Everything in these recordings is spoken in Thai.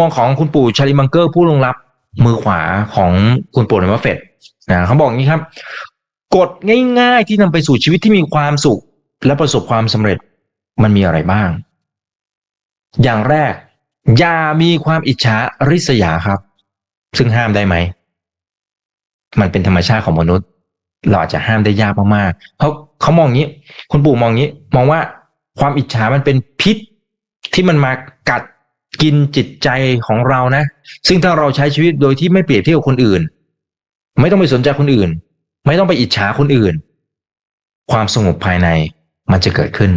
มองของคุณปู่ชาลิมังเกอร์ผู้ลงรับมือขวาของคุณปู่ในวัฟเฟตนะเขาบอกอย่างนี้ครับ กฎง่ายๆที่นำไปสู่ชีวิตที่มีความสุข และประสบความสำเร็จมันมีอะไรบ้าง อย่างแรก อย่ามีความอิจฉาริษยาครับ ซึ่งห้ามได้ไหม มันเป็นธรรมชาติของมนุษย์ เราอาจจะห้ามได้ยากมากๆเพราะเขามองงี้ คุณปู่มองงี้ มองว่าความอิจฉามันเป็นพิษที่มันมากัด กินจิตใจของเรานะ ซึ่งถ้าเราใช้ชีวิตโดยที่ไม่เปรียบเทียบกับคนอื่น ไม่ต้องไปสนใจคนอื่น ไม่ต้องไปอิจฉาคนอื่น ความสงบภายในมันจะเกิดขึ้น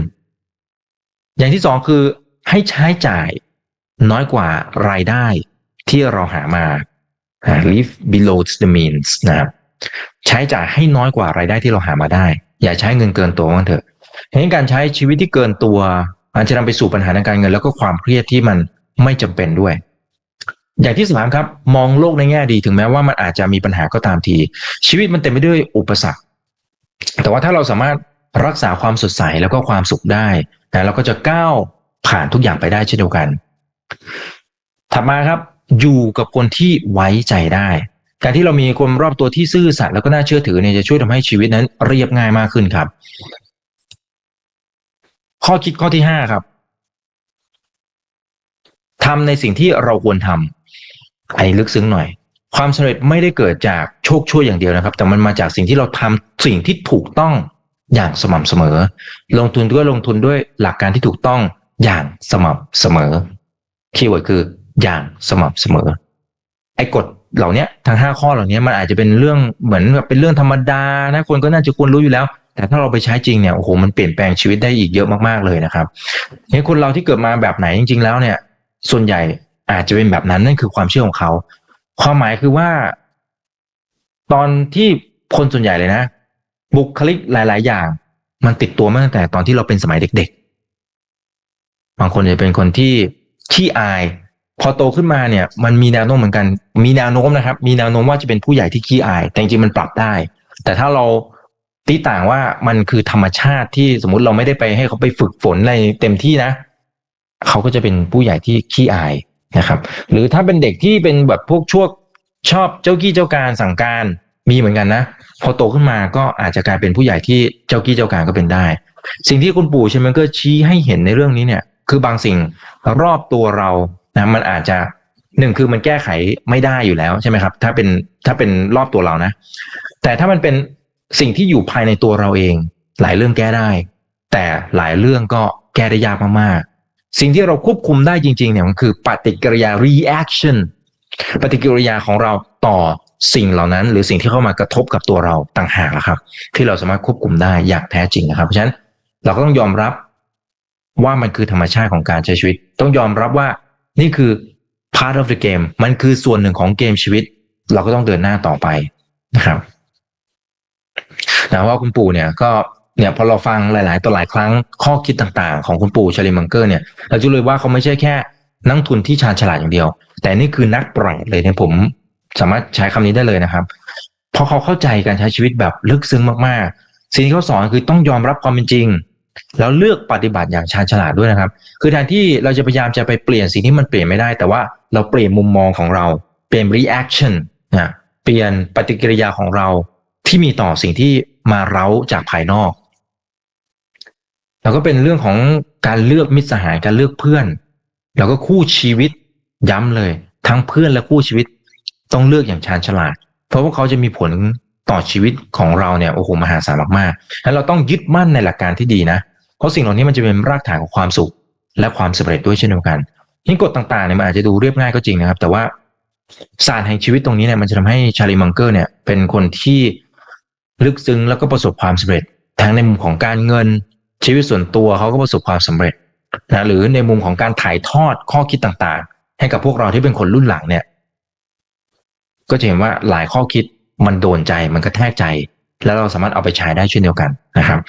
อย่างที่สองคือให้ใช้จ่ายน้อยกว่ารายได้ที่เราหามา live below the means นะครับใช้จ่ายให้น้อยกว่ารายได้ที่เราหามาได้ อย่าใช้เงินเกินตัวมันเถอะเห็นการใช้ชีวิตที่เกินตัวอาจจะนำไปสู่ปัญหาทางการเงิน แล้วก็ความเครียดที่มัน ไม่จำเป็นด้วย อย่างที่สามครับ มองโลกในแง่ดีถึงแม้ว่ามันอาจจะมีปัญหาก็ตามที ชีวิตมันเต็มไปด้วยอุปสรรค แต่ว่าถ้าเราสามารถรักษาความสดใสแล้วก็ความสุขได้นะเราก็จะก้าวผ่านทุกอย่างไปได้เช่นเดียวกัน ถัดมาครับ อยู่กับคนที่ไว้ใจได้ การที่เรามีคนรอบตัวที่ซื่อสัตย์แล้วก็น่าเชื่อถือเนี่ยจะช่วยทำให้ชีวิตนั้นเรียบง่ายมากขึ้นครับ ข้อคิดข้อที่ห้าครับ ทำในสิ่งที่เราควรทำไอ้ลึกซึ้งหน่อย ความสำเร็จไม่ได้เกิดจากโชคช่วยอย่างเดียวนะครับ แต่มันมาจากสิ่งที่เราทำสิ่งที่ถูกต้องอย่างสม่ำเสมอ ลงทุนด้วยลงทุนด้วยหลักการที่ถูกต้องอย่างสม่ำเสมอคีย์เวิร์ดคืออย่างสม่ำเสมอ ไอ้กฎเหล่านี้ทั้งห้าข้อเหล่านี้มันอาจจะเป็นเรื่องเหมือนแบบเป็นเรื่องธรรมดานะคนก็น่าจะควรรู้อยู่แล้ว แต่ถ้าเราไปใช้จริงเนี่ยโอ้โหมันเปลี่ยนแปลงชีวิตได้อีกเยอะมากๆเลยนะครับเห็นคนเราที่เกิดมาแบบไหนจริง ๆ แล้วเนี่ย ส่วนใหญ่อาจจะเป็นแบบนั้นนั่นคือความเชื่อของเขา ความหมายคือว่า ตอนที่คนส่วนใหญ่เลยนะ บุคลิกหลาย ๆ อย่าง มันติดตัวมาตั้งแต่ตอนที่เราเป็นสมัยเด็ก ๆ บางคนจะเป็นคนที่ขี้อาย พอโตขึ้นมาเนี่ย มันมีแนวโน้มเหมือนกัน มีแนวโน้มนะครับ มีแนวโน้มว่าจะเป็นผู้ใหญ่ที่ขี้อาย แต่จริงๆมันปรับได้ แต่ถ้าเราตีต่างว่ามันคือธรรมชาติที่สมมุติเราไม่ได้ไปให้เขาไปฝึกฝนอะไรเต็มที่นะ เขาก็จะเป็นผู้ใหญ่ที่ขี้อายนะครับ หรือถ้าเป็นเด็กที่เป็นแบบพวกช่วงชอบเจ้ากี้เจ้าการสั่งการมีเหมือนกันนะ พอโตขึ้นมาก็อาจจะกลายเป็นผู้ใหญ่ที่เจ้ากี้เจ้าการก็เป็นได้ สิ่งที่คุณปู่ใช่ไหมก็ชี้ให้เห็นในเรื่องนี้เนี่ย คือบางสิ่งรอบตัวเรานะมันอาจจะหนึ่งคือมันแก้ไขไม่ได้อยู่แล้วใช่ไหมครับ ถ้าเป็นถ้าเป็นรอบตัวเรานะ แต่ถ้ามันเป็นสิ่งที่อยู่ภายในตัวเราเอง หลายเรื่องแก้ได้ แต่หลายเรื่องก็แก้ได้ยากมาก สิ่งที่เราควบคุมได้จริงๆเนี่ยมันคือปฏิกิริยา reaction ปฏิกิริยาของเราต่อสิ่งเหล่านั้น หรือสิ่งที่เข้ามากระทบกับตัวเราต่างหากนะครับ ที่เราสามารถควบคุมได้อย่างแท้จริงนะครับ เพราะฉะนั้นเราก็ต้องยอมรับว่ามันคือธรรมชาติของการใช้ชีวิต ต้องยอมรับว่านี่คือ part of the game มันคือส่วนหนึ่งของเกมชีวิต เราก็ต้องเดินหน้าต่อไปนะครับนะว่าคุณปู่เนี่ยก็ เนี่ยพอเราฟังหลาย ๆ ต่อหลายครั้งข้อคิดต่างๆ ของคุณปู่ชาลิมังเกอร์เนี่ยเราจะรู้ว่าเขาไม่ใช่แค่นักทุนที่ชาญฉลาดอย่างเดียว แต่นี่คือนักปราชญ์เลยเนี่ยผมสามารถใช้คำนี้ได้เลยนะครับเพราะเขาเข้าใจการใช้ชีวิตแบบลึกซึ้งมากๆ สิ่งที่เขาสอนคือต้องยอมรับความเป็นจริง แล้วเลือกปฏิบัติอย่างชาญฉลาดด้วยนะครับ คือแทนที่เราจะพยายามจะไปเปลี่ยนสิ่งที่มันเปลี่ยนไม่ได้ แต่ว่าเราเปลี่ยนมุมมองของเราเปลี่ยน reaction นะเปลี่ยนปฏิกิริยาของเราที่มีต่อสิ่งที่มาเร้าจากภายนอก แล้วก็เป็นเรื่องของการเลือกมิตรสหายการเลือกเพื่อน แล้วก็คู่ชีวิตย้ำเลย ทั้งเพื่อนและคู่ชีวิตต้องเลือกอย่างชาญฉลาด เพราะว่าเขาจะมีผลต่อชีวิตของเราเนี่ยโอ้โหมหาศาลมากๆแล้วเราต้องยึดมั่นในหลักการที่ดีนะ เพราะสิ่งเหล่านี้มันจะเป็นรากฐานของความสุข และความสำเร็จด้วยเช่นเดียวกันที่กฎต่างๆเนี่ยมันอาจจะดูเรียบง่ายก็จริงนะครับ แต่ว่าศาสตร์แห่งชีวิตตรงนี้เนี่ยมันจะทำให้ชาลีมังเกอร์เนี่ยเป็นคนที่ลึกซึ้งแล้วก็ประสบความสำเร็จทั้งในมุมของการเงิน ชีวิตส่วนตัวเขาก็ประสบความสำเร็จนะหรือในมุมของการถ่ายทอดข้อคิดต่างๆ ให้กับพวกเราที่เป็นคนรุ่นหลังเนี่ย ก็จะเห็นว่าหลายข้อคิดมันโดนใจมันกระแทกใจ แล้วเราสามารถเอาไปใช้ได้เช่นเดียวกันนะครับ